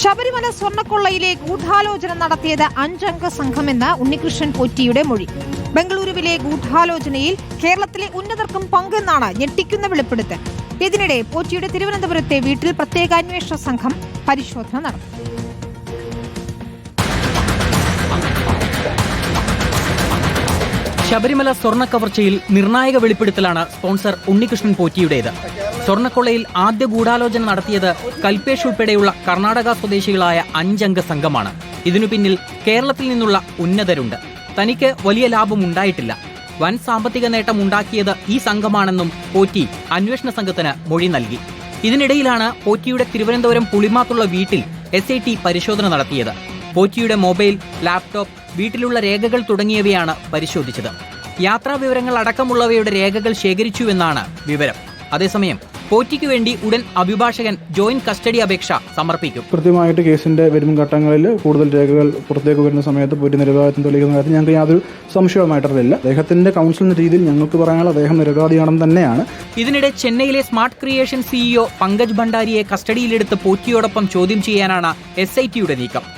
ശബരിമല സ്വർണക്കൊള്ളയിലെ ഗൂഢാലോചന നടത്തിയത് അഞ്ചംഗ സംഘമെന്ന ഉണ്ണികൃഷ്ണൻ പൊറ്റിയുടെ മൊഴി. ബംഗളൂരുവിലെ ഗൂഢാലോചനയിൽ കേരളത്തിലെ ഉന്നതർക്കും പങ്കെന്നാണ് ഞെട്ടിക്കുന്ന വെളിപ്പെടുത്തൽ. ഇതിനിടെ പോറ്റിയുടെ തിരുവനന്തപുരത്തെ വീട്ടിൽ പ്രത്യേക അന്വേഷണ സംഘം പരിശോധന നടത്തി. ശബരിമല സ്വർണ കവർച്ചയിൽ നിർണായക വെളിപ്പെടുത്തലാണ് സ്പോൺസർ ഉണ്ണികൃഷ്ണൻ പോറ്റിയുടേത്. സ്വർണക്കൊള്ളയിൽ ആദ്യ ഗൂഢാലോചന നടത്തിയത് കൽപേഷ് ഉൾപ്പെടെയുള്ള കർണാടക സ്വദേശികളായ അഞ്ചംഗ സംഘമാണ്. ഇതിനു പിന്നിൽ കേരളത്തിൽ നിന്നുള്ള ഉന്നതരുണ്ട്. തനിക്ക് വലിയ ലാഭം ഉണ്ടായിട്ടില്ല. വൻ സാമ്പത്തിക നേട്ടം ഉണ്ടാക്കിയത് ഈ സംഘമാണെന്നും പോറ്റി അന്വേഷണ സംഘത്തിന് മൊഴി നൽകി. ഇതിനിടയിലാണ് പോറ്റിയുടെ തിരുവനന്തപുരം പുളിമാത്തുള്ള വീട്ടിൽ എസ് പരിശോധന നടത്തിയത്. പോറ്റിയുടെ മൊബൈൽ ലാപ്ടോപ്പ് വീട്ടിലുള്ള രേഖകൾ തുടങ്ങിയവയാണ് പരിശോധിച്ചത്. യാത്രാ വിവരങ്ങൾ അടക്കമുള്ളവയുടെ രേഖകൾ ശേഖരിച്ചുവെന്നാണ് വിവരം. അതേസമയം പോറ്റിക്ക് വേണ്ടി ഉടൻ അഭിഭാഷകൻ ജോയിന്റ് കസ്റ്റഡി അപേക്ഷ സമർപ്പിക്കും. കൃത്യമായിട്ട് കേസിന്റെ വരും ഘട്ടങ്ങളിൽ കൂടുതൽ രേഖകൾ പുറത്തേക്ക് വരുന്ന സമയത്ത് പോറ്റി നിരപാധിത്വം തെളിയിക്കുന്ന കാര്യത്തിൽ ഞങ്ങൾക്ക് യാതൊരു സംശയവുമായിട്ടില്ല അദ്ദേഹത്തിന്റെ കൗൺസിലിന്റെ രീതിയിൽ ഞങ്ങൾക്ക് പറയാനുള്ള അദ്ദേഹം നിരപാധിയാണെന്ന് തന്നെയാണ്. ഇതിനിടെ ചെന്നൈയിലെ സ്മാർട്ട് ക്രിയേഷൻ സിഇഒ പങ്കജ് ഭണ്ഡാരിയെ കസ്റ്റഡിയിലെടുത്ത് പോറ്റിയോടൊപ്പം ചോദ്യം ചെയ്യാനാണ് എസ് ഐ ടിയുടെ നീക്കം.